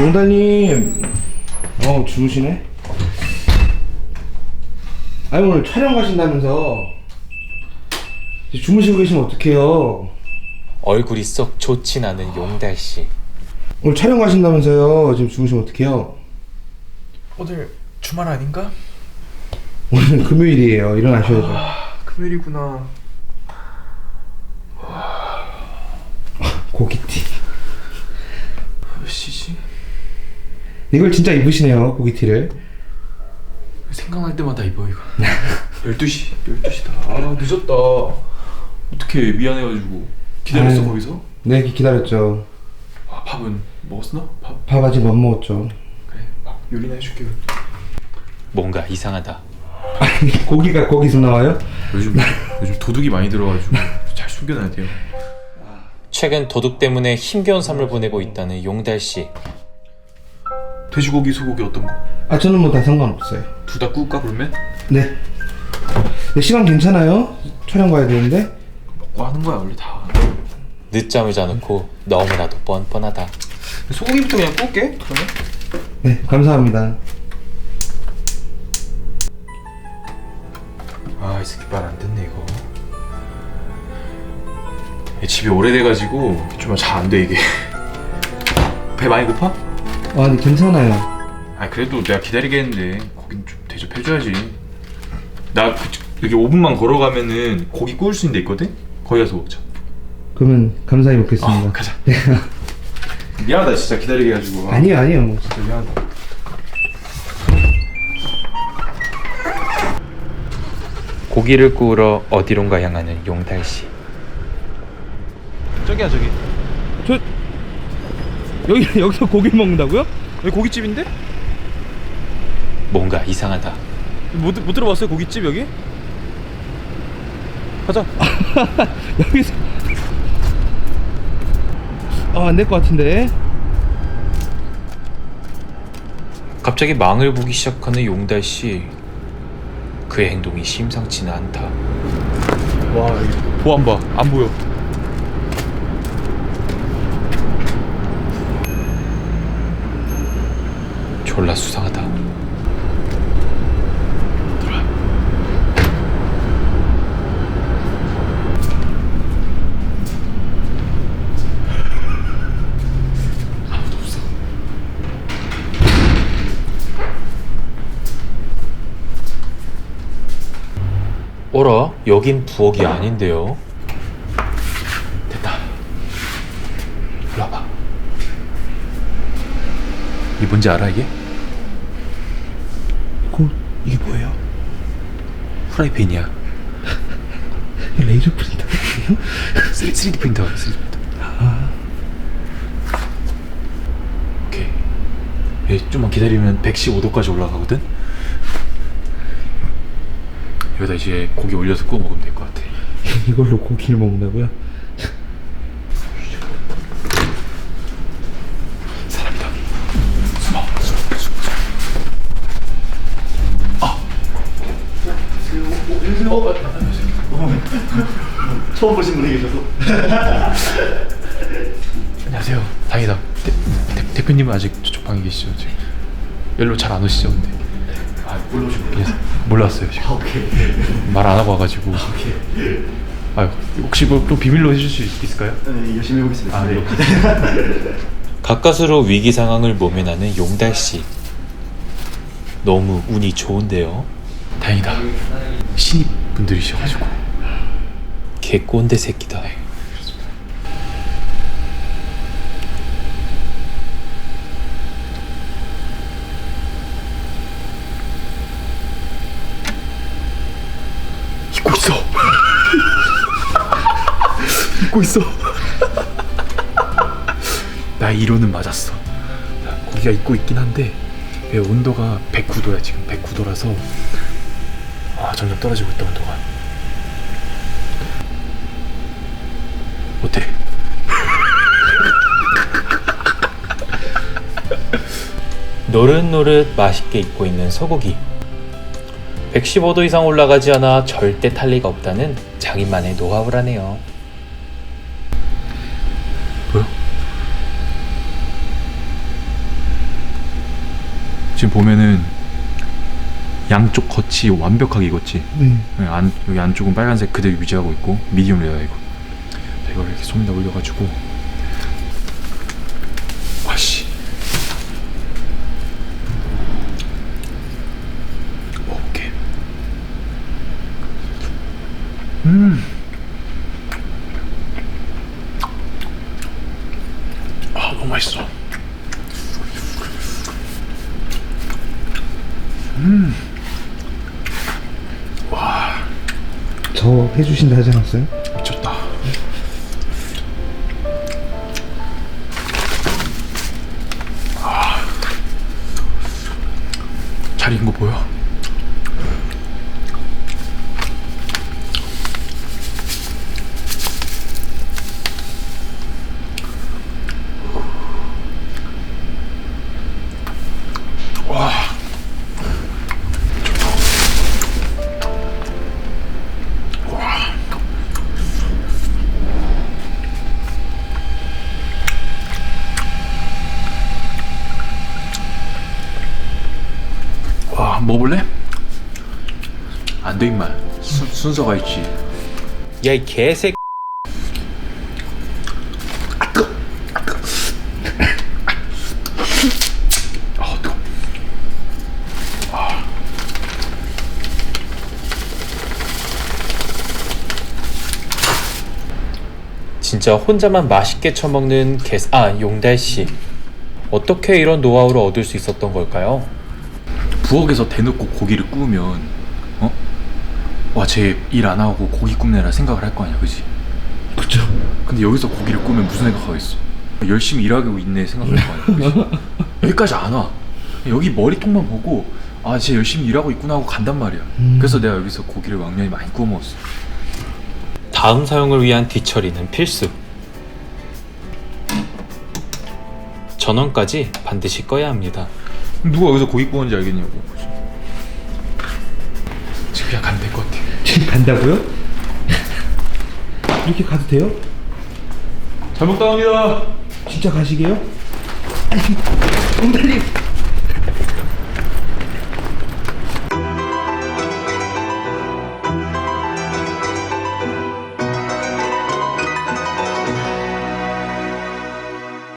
용달님, 어 주무시네? 아니 오늘 촬영 가신다면서 주무시고 계시면 어떡해요? 얼굴이 썩 좋진 않은 용달 씨. 오늘 촬영 가신다면서요? 지금 주무시면 어떡해요? 오늘 주말 아닌가? 오늘 금요일이에요. 일어나셔야죠. 아, 금요일이구나. 고기티. 몇 시지? 이걸 진짜 입으시네요. 고기티를. 생각날 때마다 입어 이거. 12시. 12시다. 아, 늦었다. 어떻게 미안해가지고 기다렸어 아유. 거기서? 네, 기다렸죠. 아, 밥은 먹었나? 밥 밥 아직 못 먹었죠. 그래. 밥 요리나 해줄게. 뭔가 이상하다. 아니, 고기가 거기서 나와요? 요즘 요즘 도둑이 많이 들어가지고 잘 숨겨놔야 돼요. 최근 도둑 때문에 힘겨운 삶을 보내고 있다는 용달 씨. 돼지고기, 소고기 어떤 거? 아, 저는 뭐 다 상관없어요. 둘 다 구울까 그러면? 네. 네, 시간 괜찮아요? 촬영 가야 되는데? 먹고 하는 거야 원래 다. 늦잠을 자놓고 너무나도 뻔뻔하다. 소고기부터 그냥 구울게. 그러면. 네, 감사합니다. 아, 이 새끼 말 안 듣네 이거. 이 집이 오래돼가지고 좀 잘 안 돼 이게. 배 많이 고파? 아, 네, 괜찮아요. 아 그래도 내가 기다리게 했는데 고긴 좀 대접해줘야지. 나 그, 여기 5분만 걸어가면은 고기 구울 수 있는 데 있거든? 거기 가서 먹자. 그러면 감사히 먹겠습니다. 어, 가자. 미안하다 진짜 기다리게 해가지고. 아니요, 아니요. 진짜 미안하다. 고기를 구우러 어디론가 향하는 용달 씨. 저기야 저기. 저 여기 여기서 고기를 먹는다고요? 여기 고깃집인데? 뭔가 이상하다. 못, 못 들어봤어요 고깃집 여기? 가자. 여기서 아, 안 될 것 같은데. 갑자기 망을 보기 시작하는 용달 씨. 그의 행동이 심상치는 않다. 와 여기 보안 봐. 안 보여. 졸라 수상하다. 어라? 여긴 부엌이 아닌데요? 됐다. 일로 와봐. 이 뭔지 알아 이게? 고 이게 뭐예요? 프라이팬이야. 레이저 프린터. 3, 3D 프린터. 3D 프린터. 오케이. 얘 좀만 기다리면 115도까지 올라가거든. 여기다 이제 고기 올려서 구워 먹으면 될 것 같아. 이걸로 고기를 먹는다고요? 처음 보신 분이 계셔서 안녕하세요. 다행이다. 대, 대, 대표님은 아직 저쪽 방에 계시죠? 지금 연락 잘안 오시죠? 근데 아 물러오신 분 예, 몰랐어요 지금. 오케이 말 안 하고 와가지고. 아유 혹시 뭐 또 비밀로 해줄 수 있을까요? 네, 열심히 해보겠습니다 아, 네. 가까스로 위기 상황을 모면하는 용달 씨. 너무 운이 좋은데요. 다행이다. 신입 분들이셔가지고. 개 꼰대 새끼다. 잊고 있어. 잊고 있어. 나 이론은 맞았어. 나 고기가 잊고 있긴 한데 왜 온도가 109도야 지금 109도라서 아 점점 떨어지고 있다 온도가. 어때? 노릇노릇 맛있게 익고 있는 소고기. 115도 이상 올라가지 않아 절대 탈 리가 없다는 장인만의 노하우라네요. 보여? 지금 보면은 양쪽 겉이 완벽하게 익었지. 네. 안, 여기 안쪽은 빨간색 그대로 유지하고 있고 미디움 레어 이거. 자, 이걸 이렇게 손에다 올려가지고 와씨 먹을게. 음. 아 너무 맛있어. 저 해주신다 하지 않았어요? 미쳤다. 아. 잘 익은 거 보여? 먹어볼래? 안 돼, 임마. 순, 순서가 있지. 야 이 개새 아. 진짜 혼자만 맛있게 처먹는 개, 아 용달 씨 어떻게 이런 노하우를 얻을 수 있었던 걸까요? 부엌에서 대놓고 고기를 구우면, 어? 와, 쟤 일 안 하고 고기 굽네라 생각을 할 거 아니야, 그지? 그쵸. 근데 여기서 고기를 구우면 무슨 생각하겠어? 열심히 일하고 있네 생각할 거 아니야, 그지? 여기까지 안 와. 여기 머리통만 보고, 아, 쟤 열심히 일하고 있구나 하고 간단 말이야. 그래서 내가 여기서 고기를 왕년히 많이 구워 먹었어. 다음 사용을 위한 뒤처리는 필수 전원까지 반드시 꺼야 합니다 누가 여기서 고기 구웠는지 알겠냐고. 지금 그냥 가면 될 것 같아. 지금 간다고요? 이렇게 가도 돼요? 잘 먹다 갑니다. 진짜 가시게요? 아니, 용달님